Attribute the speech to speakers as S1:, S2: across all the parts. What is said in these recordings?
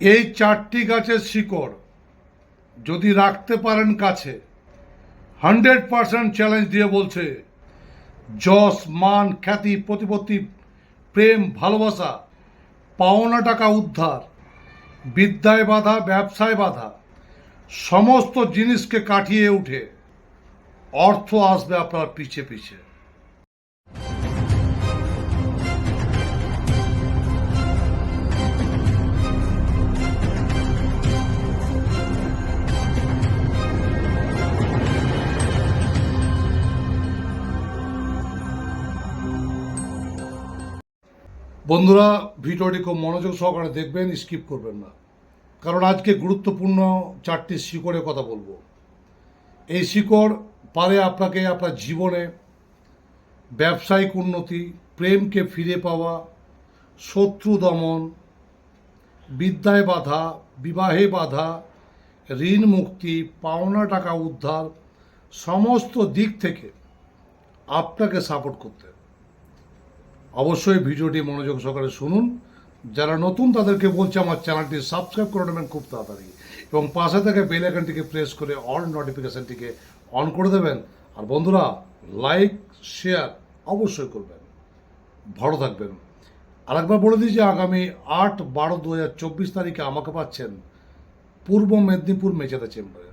S1: এই চারটি গাছের শিকড় যদি রাখতে পারেন কাছে, হান্ড্রেড পার্সেন্ট চ্যালেঞ্জ দিয়ে বলছে যশ মান, খ্যাতি, প্রতিপত্তি, প্রেম, ভালোবাসা, পাওনা টাকা উদ্ধার, বিদ্যায় বাধা, ব্যবসায় বাধা, সমস্ত জিনিসকে কাটিয়ে উঠে অর্থ আসবে আপনার পিছে পিছে। বন্ধুরা, ভিডিওটি খুব মনোযোগ সহকারে দেখবেন স্কিপ করবেন না। কারণ আজকে গুরুত্বপূর্ণ চারটি শিকড়ের কথা বলব। এই শিকড় পারে আপনাকে আপনার জীবনে ব্যবসায়িক উন্নতি, প্রেমকে ফিরে পাওয়া, শত্রু দমন, বিদ্যায় বাধা, বিবাহে বাধা, ঋণ মুক্তি, পাওনা টাকা উদ্ধার, সমস্ত দিক থেকে আপনাকে সাপোর্ট করতে। অবশ্যই ভিডিওটি মনোযোগ সহকারে শুনুন। যারা নতুন, তাদেরকে বলছে আমার চ্যানেলটি সাবস্ক্রাইব করে নেবেন খুব তাড়াতাড়ি। এবং পাশে থেকে বেল আইকনটিকে প্রেস করে অল নোটিফিকেশনটিকে অন করে দেবেন। আর বন্ধুরা, লাইক, শেয়ার অবশ্যই করবেন। ভালো থাকবেন। আরেকবার বলে দিই যে আগামী আট বারো দু হাজার চব্বিশ তারিখে আমাকে পাচ্ছেন পূর্ব মেদিনীপুর মেচেদা চেম্বারে।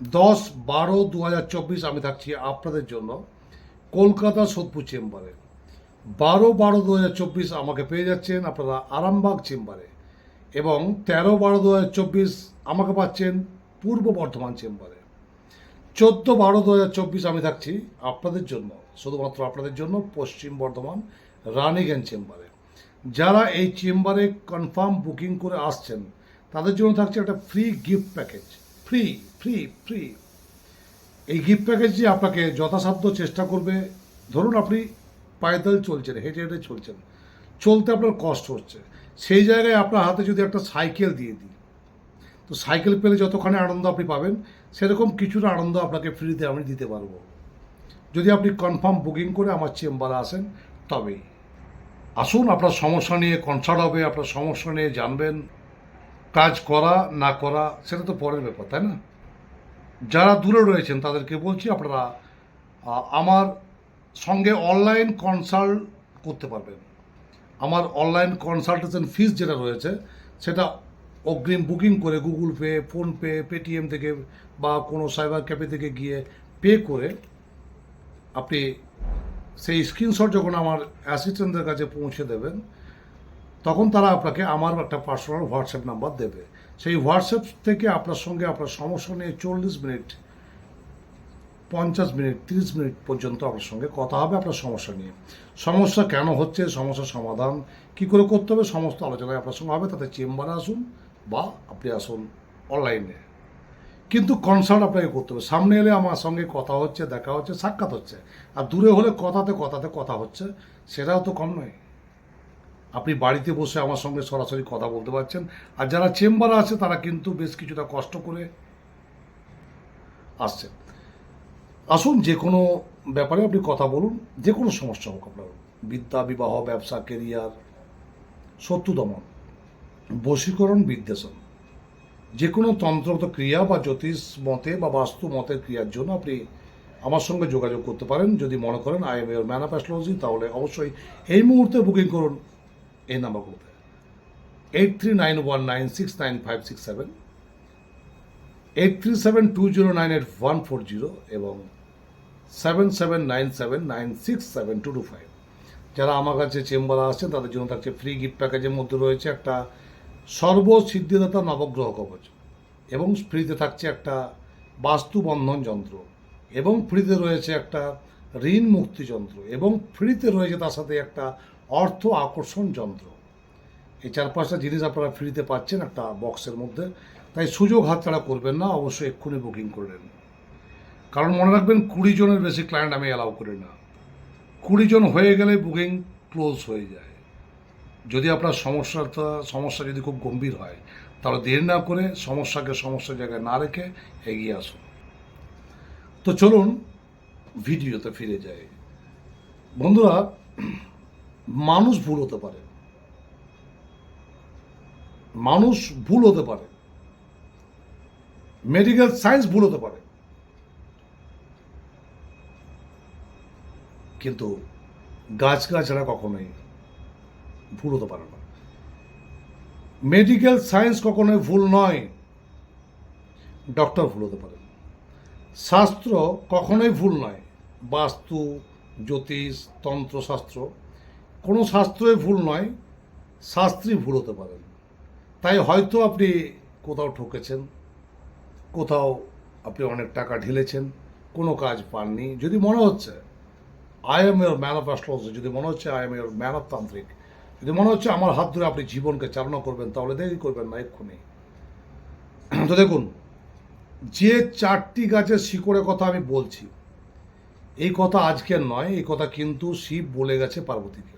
S1: দশ বারো দু হাজার চব্বিশ আমি থাকছি আপনাদের জন্য কলকাতা সোদপুর চেম্বারে। বারো বারো দু হাজার চব্বিশ আমাকে পেয়ে যাচ্ছেন আপনারা আরামবাগ চেম্বারে। এবং তেরো বারো দু হাজার চব্বিশ আমাকে পাচ্ছেন পূর্ব বর্ধমান চেম্বারে। চোদ্দ বারো দু হাজার চব্বিশ আমি থাকছি আপনাদের জন্য, শুধুমাত্র আপনাদের জন্য পশ্চিম বর্ধমান রানীগঞ্জ চেম্বারে। যারা এই চেম্বারে কনফার্ম বুকিং করে আসছেন, তাদের জন্য থাকছে একটা free gift package. Free free free. এই গিফট প্যাকেজটি আপনাকে যথাসাধ্য চেষ্টা করবে। ধরুন আপনি পায়দল চলছেন হেঁটে হেঁটে চলছেন চলতে আপনার কষ্ট হচ্ছে। সেই জায়গায় আপনার হাতে যদি একটা সাইকেল দিয়ে দিই, তো সাইকেল পেলে যতখানি আনন্দ আপনি পাবেন, সেরকম কিছুটা আনন্দ আপনাকে ফ্রিতে আমি দিতে পারব। যদি আপনি কনফার্ম বুকিং করে আমার চেম্বারে আসেন, তবেই। আসুন, আপনার সমস্যা নিয়ে কনসার্ট হবে, আপনার সমস্যা নিয়ে জানবেন। কাজ করা, না করা, সেটা তো পরের ব্যাপার, তাই না? যারা দূরে রয়েছেন, তাদেরকে বলছি আপনারা আমার সঙ্গে অনলাইন কনসাল্ট করতে পারবেন। আমার অনলাইন কনসালটেশন ফিস যেটা রয়েছে, সেটা অগ্রিম বুকিং করে গুগল পে ফোনপে পেটিএম থেকে বা কোনো সাইবার ক্যাফে থেকে গিয়ে পে করে আপনি সেই স্ক্রিনশট যখন আমার অ্যাসিস্ট্যান্টদের কাছে পৌঁছে দেবেন, তখন তারা আপনাকে আমার একটা পার্সোনাল হোয়াটসঅ্যাপ নাম্বার দেবে। সেই হোয়াটসঅ্যাপ থেকে আপনার সঙ্গে আপনার সমস্যা নিয়ে চল্লিশ মিনিট পঞ্চাশ মিনিট, তিরিশ মিনিট পর্যন্ত আপনার সঙ্গে কথা হবে আপনার সমস্যা নিয়ে। সমস্যা কেন হচ্ছে? সমস্যার সমাধান কি করে করতে হবে? সমস্ত আলোচনায় আপনার সঙ্গে হবে, তাতে চেম্বারে আসুন বা আপনি আসুন অনলাইনে। কিন্তু কনসাল্ট আপনাকে করতে হবে। সামনে এলে আমার সঙ্গে কথা হচ্ছে, দেখা হচ্ছে, সাক্ষাৎ হচ্ছে। আর দূরে হলে কথাতে কথাতে কথা হচ্ছে, সেটাও তো কম নয়। আপনি বাড়িতে বসে আমার সঙ্গে সরাসরি কথা বলতে পারছেন। আর যারা চেম্বারে আছে, তারা কিন্তু বেশ কিছুটা কষ্ট করে আসছেন। আসুন যে কোনো ব্যাপারে আপনি কথা বলুন, যে কোনো সমস্যা হোক আপনার। বিদ্যা, বিবাহ, ব্যবসা কেরিয়ার শত্রু দমন, বশীকরণ, বিদ্বেষণ। যে কোনো তন্ত্রগত ক্রিয়া বা জ্যোতিষ মতে বা বাস্তু মতের ক্রিয়ার জন্য আপনি আমার সঙ্গে যোগাযোগ করতে পারেন। যদি মনে করেন আই এম ইউর ম্যান তাহলে অবশ্যই এই মুহূর্তে বুকিং করুন এই নাম্বারগুলোতে eight three nine one nine six nine five six seven eight three seven two zero nine eight one four zero এবং seven seven nine seven nine six seven two two five যারা আমার কাছে চেম্বারে আসছেন তাদের জন্য থাকছে ফ্রি গিফট প্যাকেজের মধ্যে রয়েছে একটা সর্বসিদ্ধিদাতা নবগ্রহ কবচ এবং ফ্রিতে থাকছে একটা বাস্তুবন্ধন যন্ত্র এবং ফ্রিতে রয়েছে একটা ঋণ মুক্তি যন্ত্র এবং ফ্রিতে রয়েছে তার সাথে একটা অর্থ আকর্ষণ যন্ত্র। এই চার পাঁচটা জিনিস আপনারা ফ্রিতে পাচ্ছেন একটা বক্সের মধ্যে। তাই সুযোগ হাতছাড়া করবেন না, অবশ্যই এক্ষুনি বুকিং করলেন কারণ মনে রাখবেন, কুড়ি জনের বেশি ক্লায়েন্ট আমি অ্যালাউ করি না। কুড়ি জন হয়ে গেলে বুকিং ক্লোজ হয়ে যায়। যদি আপনার সমস্যাটা, সমস্যা যদি খুব গম্ভীর হয়, তাহলে দেরি না করে সমস্যাকে সমস্যার জায়গায় না রেখে এগিয়ে আসুন। তো চলুন ভিডিওতে ফিরে যাই। বন্ধুরা, মানুষ ভুল হতে পারে। মানুষ ভুল হতে পারে। মেডিকেল সায়েন্স ভুল হতে পারে। কিন্তু গাছগাছড়া কখনোই ভুল হতে পারে না। মেডিকেল সায়েন্স কখনোই ভুল নয় ডক্টর ভুল হতে পারে। শাস্ত্র কখনোই ভুল নয়, বাস্তু, জ্যোতিষ, তন্ত্রশাস্ত্র কোনো শাস্ত্রই ভুল নয় শাস্ত্রী ভুল হতে পারেন তাই হয়তো আপনি কোথাও ঠকেছেন, কোথাও আপনি অনেক টাকা ঢেলেছেন, কোনো কাজ পাননি, যদি মনে হচ্ছে আই ম্যান অফ অ্যাস্ট্রোলজি, যদি মনে হচ্ছে আই ম্যান অফ তান্ত্রিক, যদি মনে হচ্ছে আমার হাত ধরে আপনি জীবনকে চালনা করবেন, তাহলে দেরি করবেন না, এক্ষুনি। তো দেখুন, যে চারটি গাছের শিকড়ের কথা আমি বলছি, এই কথা আজকের নয়, এই কথা কিন্তু শিব বলে গেছে পার্বতীকে।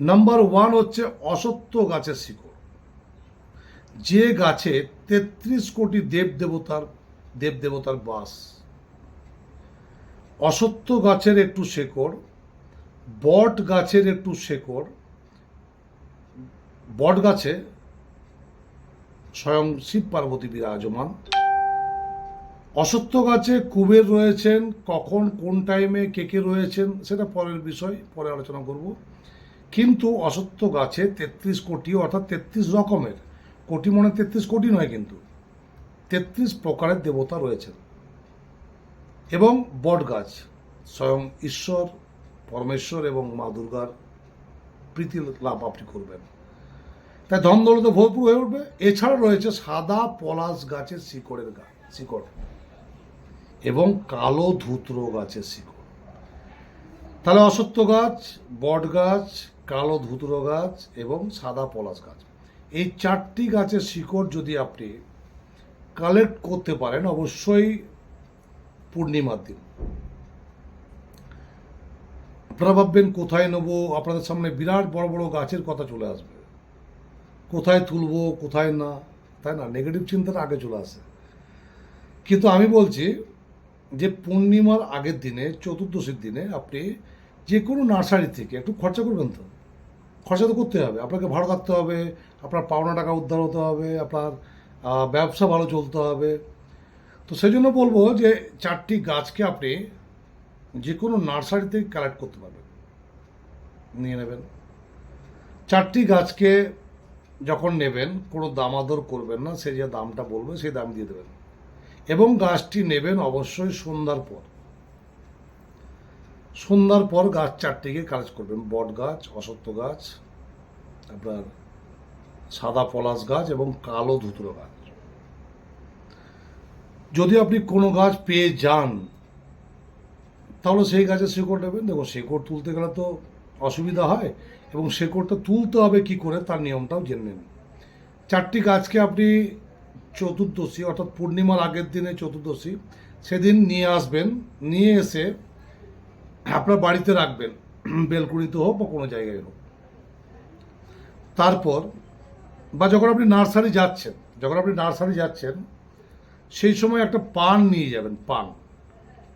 S1: নাম্বার ওয়ান হচ্ছে অসত্য গাছের শিকড়। যে গাছে তেত্রিশ কোটি দেব দেবতার দেব দেবতার বাস। অসত্য গাছের একটু শেকড়, বট গাছের একটু শেকড়, বট গাছে স্বয়ং শিব পার্বতী বিরাজমান। অসত্য গাছে কুবের রয়েছেন, কখন, কোন টাইমে, কে কে রয়েছেন, সেটা পরের বিষয়, পরে আলোচনা করব। কিন্তু অসত্য গাছে তেত্রিশ কোটি, অর্থাৎ তেত্রিশ রকমের, কোটি মনে তেত্রিশ কোটি নয় কিন্তু, তেত্রিশ প্রকারের দেবতা রয়েছেন। এবং বট গাছ স্বয়ং ঈশ্বর, পরমেশ্বর এবং মা দুর্গার প্রীতি লাভ আপনি করবেন। তাই ধন দৌলতে ভরপুর হয়ে উঠবে। এছাড়া রয়েছে সাদা পলাশ গাছের শিকড়ের গাছ শিকড় এবং কালো ধুত্র গাছের শিকড়। তাহলে অসত্য গাছ বট গাছ কালো ধুত্র গাছ এবং সাদা পলাশ গাছ। এই চারটি গাছের শিকড় যদি আপনি কালেক্ট করতে পারেন, অবশ্যই পূর্ণিমার দিন। আপনারা ভাববেন, কোথায় নেব? আপনাদের সামনে বিরাট বড় বড় গাছের কথা চলে আসবে। কোথায় তুলবো, কোথায় না? তাই না? নেগেটিভ চিন্তাটা আগে চলে আসে। কিন্তু আমি বলছি যে, পূর্ণিমার আগের দিনে, চতুর্দশীর দিনে আপনি যে কোনো নার্সারি থেকে একটু খরচা করবেন তো। খরচা তো করতে হবে। আপনাকে ভাড়া থাকতে হবে, আপনার পাওনা টাকা উদ্ধার হতে হবে, আপনার ব্যবসা ভালো চলতে হবে। তো সেই জন্য বলব যে চারটি গাছকে আপনি যে কোনো নার্সারি থেকে কালেক্ট করতে পারবেন। নিয়ে নেবেন। চারটি গাছকে যখন নেবেন, কোনো দামাদর করবেন না, সে যে দামটা বলবে সেই দাম দিয়ে দেবেন। এবং গাছটি নেবেন অবশ্যই সন্ধ্যার পর। সন্ধ্যার পর গাছ চারটিকে কালেক্ট করবেন। বট গাছ অসত্য গাছ, আপনার সাদা পলাশ গাছ এবং কালো ধুতুরো গাছ। যদি আপনি কোনো গাছ পেয়ে যান, তাহলে সেই গাছের শেকড় নেবেন। দেখো, শেকড় তুলতে গেলে তো অসুবিধা হয় এবং শেকড়টা তুলতে হবে কি করে তার নিয়মটাও জেনে নিন। চারটি গাছকে আপনি চতুর্দশী অর্থাৎ পূর্ণিমার আগের দিনে চতুর্দশী, সেদিন নিয়ে আসবেন। নিয়ে এসে আপনার বাড়িতে রাখবেন বেলকুড়িতে হোক বা কোনো জায়গায় হোক। তারপর বা যখন আপনি নার্সারি যাচ্ছেন, যখন আপনি নার্সারি যাচ্ছেন সেই সময় একটা পান নিয়ে যাবেন, পান।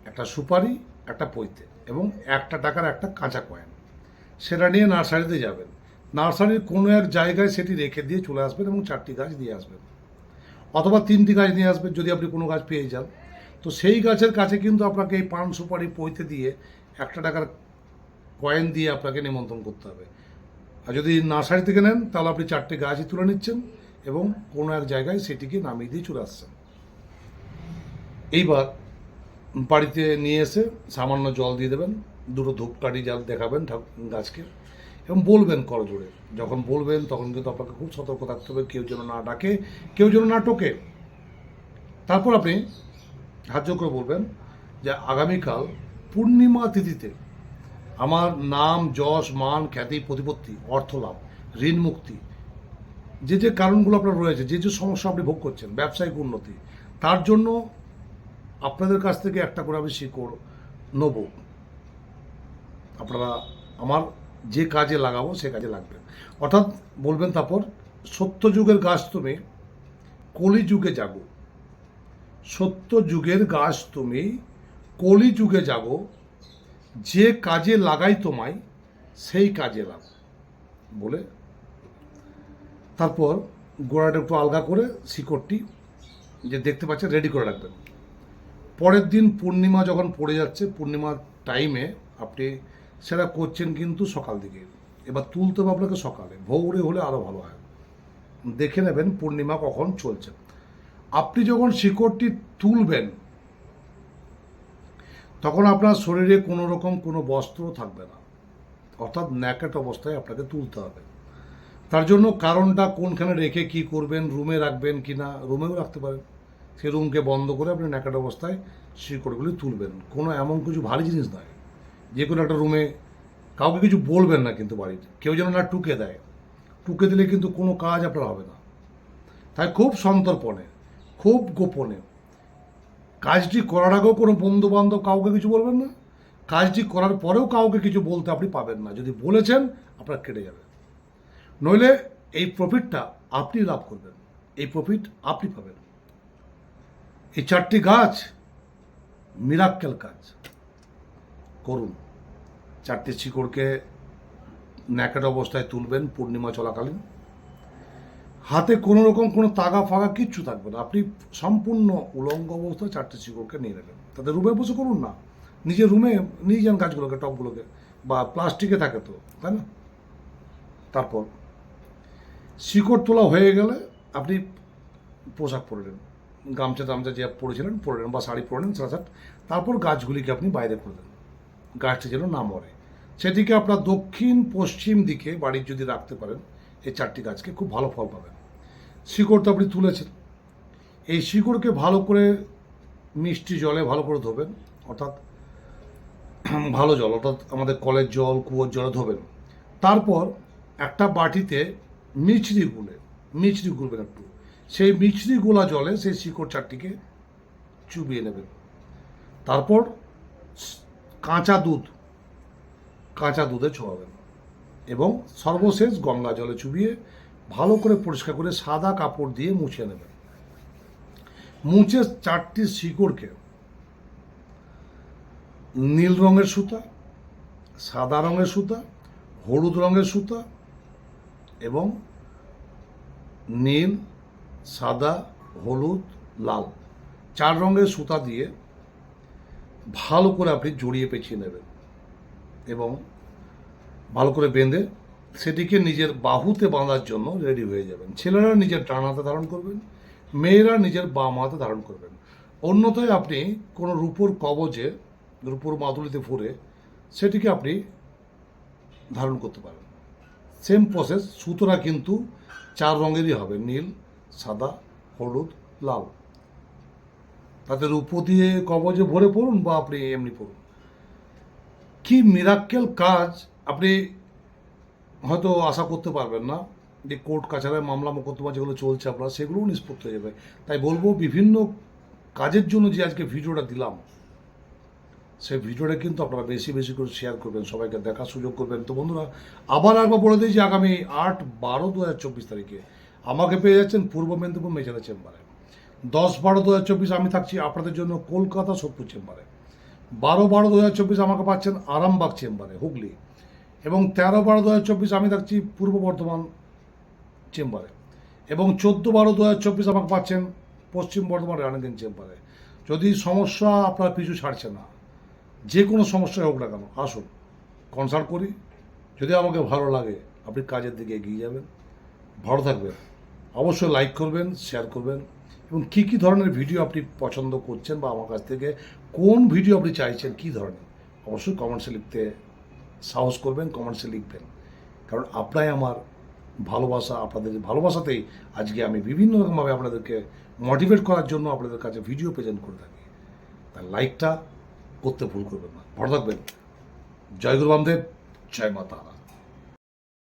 S1: একটা সুপারি, একটা পৈতে এবং একটা টাকার একটা কাঁচা কয়েন। সেটা নিয়ে নার্সারিতে যাবেন। নার্সারির কোনো এক জায়গায় সেটি রেখে দিয়ে চলে আসবেন এবং চারটি গাছ দিয়ে আসবেন। অথবা তিনটি গাছ নিয়ে আসবেন যদি আপনি কোনো গাছ পেয়ে যান। তো সেই গাছের কাছে কিন্তু আপনাকে এই পান, সুপারি, পৈতে দিয়ে একটা টাকার কয়েন দিয়ে আপনাকে নিমন্ত্রণ করতে হবে। আর যদি নার্সারি থেকে নেন, তাহলে আপনি চারটে গাছই তুলে নিচ্ছেন এবং কোনো এক জায়গায় সেটিকে নামিয়ে দিয়ে চলে আসছেন। এইবার বাড়িতে নিয়ে এসে সামান্য জল দিয়ে দেবেন, দুটো ধূপকাঠি জাল দেখাবেন গাছকে এবং বলবেন করজোড়ে। যখন বলবেন তখন কিন্তু আপনাকে খুব সতর্ক থাকতে হবে, কেউ যেন না ডাকে, কেউ যেন না টোকে। তারপর আপনি হাত করে বলবেন যে আগামীকাল পূর্ণিমা তিথিতে আমার নাম, যশ, মান, খ্যাতি, প্রতিপত্তি অর্থ লাভ ঋণ মুক্তি, যে যে কারণগুলো আপনার রয়েছে, যে যে সমস্যা আপনি ভোগ করছেন, ব্যবসায়িক উন্নতি, তার জন্য আপনাদের কাছ থেকে একটা করে আমি শিকড় নেব। আপনারা আমার যে কাজে লাগাবো সে কাজে লাগবে। অর্থাৎ বলবেন তারপর সত্য যুগের গাছ তুমি কলি যুগে জাগো সত্য যুগের গাছ তুমি কলি যুগে জাগো যে কাজে লাগাই তোমায়, সেই কাজে লাগ। বলে তারপর গোড়াটা একটু আলগা করে শিকড়টি যে দেখতে পাচ্ছেন রেডি করে রাখবেন। পরের দিন পূর্ণিমা যখন পড়ে যাচ্ছে, পূর্ণিমার টাইমে আপনি সেটা করছেন কিন্তু সকাল দিকে। এবার তুলতে হবে আপনাকে সকালে। ভোরে হলে আরও ভালো হয়। দেখে নেবেন পূর্ণিমা কখন চলছে। আপনি যখন শিকড়টি তুলবেন, তখন আপনার শরীরে কোনো রকম কোনো বস্ত্র থাকবে না। অর্থাৎ ন্যাকেট অবস্থায় আপনাকে তুলতে হবে। তার জন্য কারণটা কোনখানে রেখে কি করবেন, রুমে রাখবেন কি না রুমেও রাখতে পারেন। সেই রুমকে বন্ধ করে আপনি ন্যাকেট অবস্থায় শিকড়গুলি তুলবেন। কোনো এমন কিছু ভারী জিনিস নয়। যে কোনো একটা রুমে কাউকে কিছু বলবেন না কিন্তু বাড়িতে। কেউ যেন না টুকে দেয়। টুকে দিলে কিন্তু কোনো কাজ আপনার হবে না। তাই খুব সন্তর্পণে, খুব গোপনে কাজটি করার আগেও কোনো বন্ধু বান্ধব কাউকে কিছু বলবেন না। কাজটি করার পরেও কাউকে কিছু বলতে আপনি পাবেন না। যদি বলেছেন, আপনার কেটে যাবে। নইলে এই প্রফিটটা আপনি লাভ করবেন। এই প্রফিট আপনি পাবেন। এই চারটি গাছ মিরাক্কেল কাজ করুন। চারটি শিকড়কে ন্যাকেট অবস্থায় তুলবেন পূর্ণিমা চলাকালীন। হাতে কোনো রকম কোনো তাগা ফাগা কিচ্ছু থাকবে না। আপনি সম্পূর্ণ উলঙ্গ অবস্থায় চারটে শিকড়কে নিয়ে নেবেন। তাতে রুমে বসে করুন না। নিজের রুমে নিয়ে যান গাছগুলোকে, টবগুলোকে, বা প্লাস্টিকে থাকে তো, তাই না? তারপর শিকড় তোলা হয়ে গেলে আপনি পোশাক পরে নেন। গামছা টামছা যে পরেছিলেন, পরে বা শাড়ি পরে সাথে তারপর গাছগুলিকে আপনি বাইরে করে গাছটি যেন না মরে। সেদিকে আপনার দক্ষিণ পশ্চিম দিকে বাড়ির যদি রাখতে পারেন, এই চারটি গাছকে খুব ভালো ফল পাবেন। শিকড় তো আপনি তুলেছেন। এই শিকড়কে ভালো করে মিষ্টি জলে ভালো করে ধোবেন, অর্থাৎ ভালো জল, অর্থাৎ আমাদের কলের জল, কুয়োর জলে ধোবেন। তারপর একটা বাটিতে মিছরি গুলে, মিছরি গুলবেন একটু। সেই মিছরি গোলা জলে সেই শিকড় চারটিকে চুবিয়ে নেবেন। তারপর কাঁচা দুধ, কাঁচা দুধে ছোঁয়াবেন এবং সর্বশেষ গঙ্গা জলে চুবিয়ে ভালো করে পরিষ্কার করে সাদা কাপড় দিয়ে মুছে নেবেন। মুছে চারটি শিকড়কে নীল রঙের সুতা, সাদা রঙের সুতা, হলুদ রঙের সুতা এবং নীল সাদা, হলুদ, লাল। চার রঙের সুতা দিয়ে ভালো করে আপনি জড়িয়ে পেঁচিয়ে নেবেন এবং ভালো করে বেঁধে সেটিকে নিজের বাহুতে বাঁধার জন্য রেডি হয়ে যাবেন। ছেলেরা নিজের ডান হাতে ধারণ করবেন, মেয়েরা নিজের বাম হাতে ধারণ করবেন। অন্যথায় আপনি কোনো রূপোর কবজে, রূপোর মাদুলিতে ফুরে সেটিকে আপনি ধারণ করতে পারেন। সেম প্রসেস সুতোটা কিন্তু চার রঙেরই হবে, নীল সাদা, হলুদ, লাল। তাতে রূপো দিয়ে কবজে ভরে পড়ুন বা আপনি এমনি পড়ুন। কি মিরাক্কেল কাজ আপনি হয়তো আশা করতে পারবেন না যে কোর্ট কাছারায় মামলা মোকদ্দমা যেগুলো চলছে আপনার, সেগুলোও নিষ্পত্তি হয়ে যাবে। তাই বলব বিভিন্ন কাজের জন্য যে আজকে ভিডিওটা দিলাম, সেই ভিডিওটা কিন্তু আপনারা বেশি বেশি করে শেয়ার করবেন, সবাইকে দেখার সুযোগ করবেন। তো বন্ধুরা, আবার একবার বলে দিই যে আগামী আট বারো দু হাজার চব্বিশ তারিখে আমাকে পেয়ে যাচ্ছেন পূর্ব মেদিনীপুর মেজারা চেম্বারে। দশ বারো দু হাজার চব্বিশ আমি থাকছি আপনাদের জন্য কলকাতা সোদপুর চেম্বারে। বারো বারো দু হাজার চব্বিশ আমাকে পাচ্ছেন আরামবাগ চেম্বারে, হুগলি। এবং তেরো বারো দু হাজার চব্বিশ আমি থাকছি পূর্ব বর্ধমান চেম্বারে। এবং চোদ্দ বারো দু হাজার চব্বিশ আমাকে পাচ্ছেন পশ্চিম বর্ধমান রানীদিন চেম্বারে। যদি সমস্যা আপনার পিছু ছাড়ছে না, যে কোনো সমস্যায় হোক না কেন, আসুন, কনসাল্ট করি। যদি আমাকে ভালো লাগে, আপনি কাজের দিকে এগিয়ে যাবেন। ভালো থাকবেন। অবশ্যই লাইক করবেন শেয়ার করবেন এবং কী কী ধরনের ভিডিও আপনি পছন্দ করছেন বা আমার কাছ থেকে কোন ভিডিও আপনি চাইছেন, কী ধরনের? অবশ্যই কমেন্টসে লিখতে সাহস করবেন কমেন্টসে লিখবেন। কারণ আপনাই আমার ভালোবাসা, আপনাদের ভালোবাসাতেই আজকে আমি বিভিন্ন রকমভাবে আপনাদেরকে মোটিভেট করার জন্য আপনাদের কাছে ভিডিও প্রেজেন্ট করে থাকি। তাই লাইকটা করতে ভুল করবেন না। ভালো থাকবেন। জয় গুরু জয় মাতা